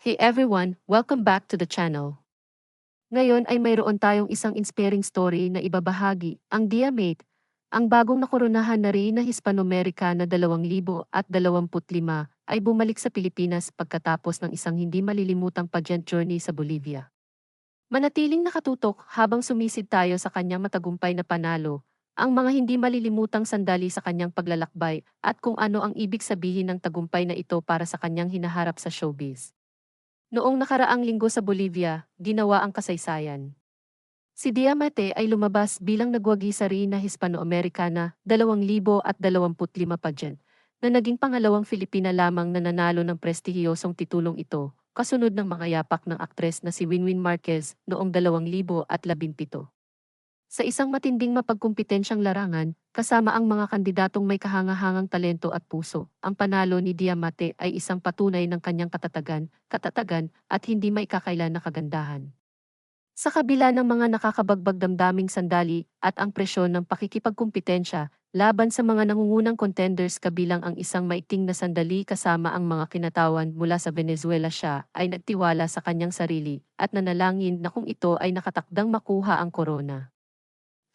Hey everyone, welcome back to the channel. Ngayon ay mayroon tayong isang inspiring story na ibabahagi, ang Diamate, ang bagong nakoronahan na rin na Hispano-Americana 2025 ay bumalik sa Pilipinas pagkatapos ng isang hindi malilimutang pageant journey sa Bolivia. Manatiling nakatutok habang sumisid tayo sa kanyang matagumpay na panalo, ang mga hindi malilimutang sandali sa kanyang paglalakbay at kung ano ang ibig sabihin ng tagumpay na ito para sa kanyang hinaharap sa showbiz. Noong nakaraang linggo sa Bolivia, ginawa ang kasaysayan. Si Diamante ay lumabas bilang nagwagi sa rin na Hispano-Americana 2025 pageant na naging pangalawang Filipina lamang na nanalo ng prestihiyosong titulong ito, kasunod ng mga yapak ng aktres na si Winwin Marquez noong 2017. Sa isang matinding mapagkumpetensyang larangan, kasama ang mga kandidatong may kahangahangang talento at puso, ang panalo ni Diamante ay isang patunay ng kanyang katatagan, katatagan, at hindi may na kagandahan. Sa kabila ng mga nakakabagbag damdaming sandali at ang presyon ng pakikipagkumpetensya, laban sa mga nangungunang contenders kabilang ang isang maiting na sandali kasama ang mga kinatawan mula sa Venezuela siya ay nagtiwala sa kanyang sarili at nanalangin na kung ito ay nakatakdang makuha ang korona.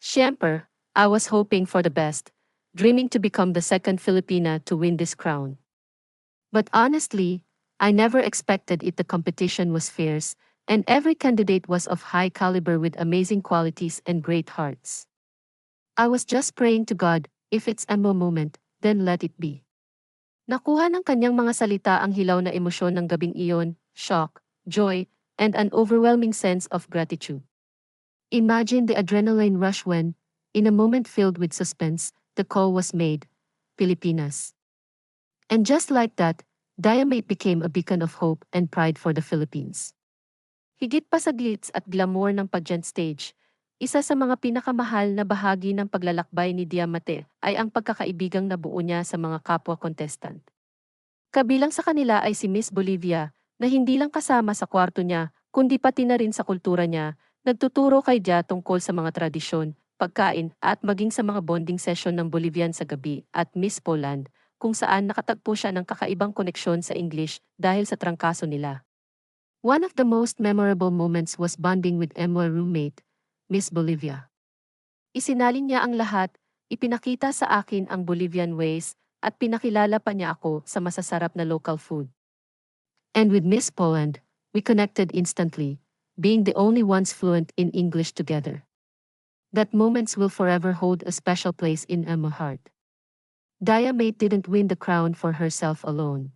Siyempre, I was hoping for the best, dreaming to become the second Filipina to win this crown. But honestly, I never expected it the competition was fierce, and every candidate was of high caliber with amazing qualities and great hearts. I was just praying to God, if it's a moment, then let it be. Nakuha ng kanyang mga salita ang hilaw na emosyon ng gabing iyon, shock, joy, and an overwhelming sense of gratitude. Imagine the adrenaline rush when, in a moment filled with suspense, the call was made, Pilipinas. And just like that, Diamate became a beacon of hope and pride for the Philippines. Higit pa sa glitz at glamour ng pageant stage, isa sa mga pinakamahal na bahagi ng paglalakbay ni Diamante ay ang pagkakaibigang nabuo niya sa mga kapwa contestant. Kabilang sa kanila ay si Miss Bolivia, na hindi lang kasama sa kwarto niya, kundi pati na rin sa kultura niya, nagtuturo kay Dia tungkol sa mga tradisyon, pagkain at maging sa mga bonding session ng Bolivian sa gabi at Miss Poland, kung saan nakatagpo siya ng kakaibang koneksyon sa English dahil sa trangkaso nila. One of the most memorable moments was bonding with Emma roommate, Miss Bolivia. Isinalin niya ang lahat, ipinakita sa akin ang Bolivian ways, at pinakilala pa niya ako sa masasarap na local food. And with Miss Poland, we connected instantly, being the only ones fluent in English together. That moments will forever hold a special place in Emma's heart. Diamate didn't win the crown for herself alone.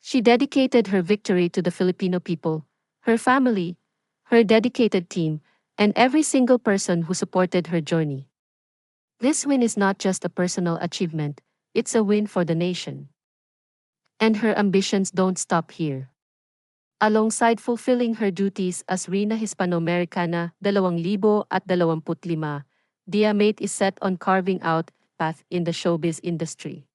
She dedicated her victory to the Filipino people, her family, her dedicated team, and every single person who supported her journey. This win is not just a personal achievement, it's a win for the nation. And her ambitions don't stop here. Alongside fulfilling her duties as Reina Hispano-Americana 2025, Diamate is set on carving out path in the showbiz industry.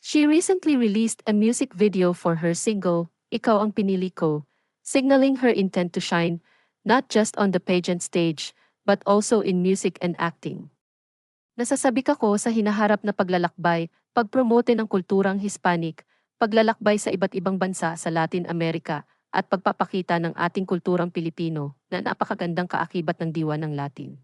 She recently released a music video for her single, Ikaw ang Pinili Ko, signaling her intent to shine, not just on the pageant stage, but also in music and acting. Nasasabi ko sa hinaharap na paglalakbay, pagpromote ng kulturang Hispanic, paglalakbay sa iba't ibang bansa sa Latin America, at pagpapakita ng ating kulturang Pilipino na napakagandang kaakibat ng diwa ng Latin.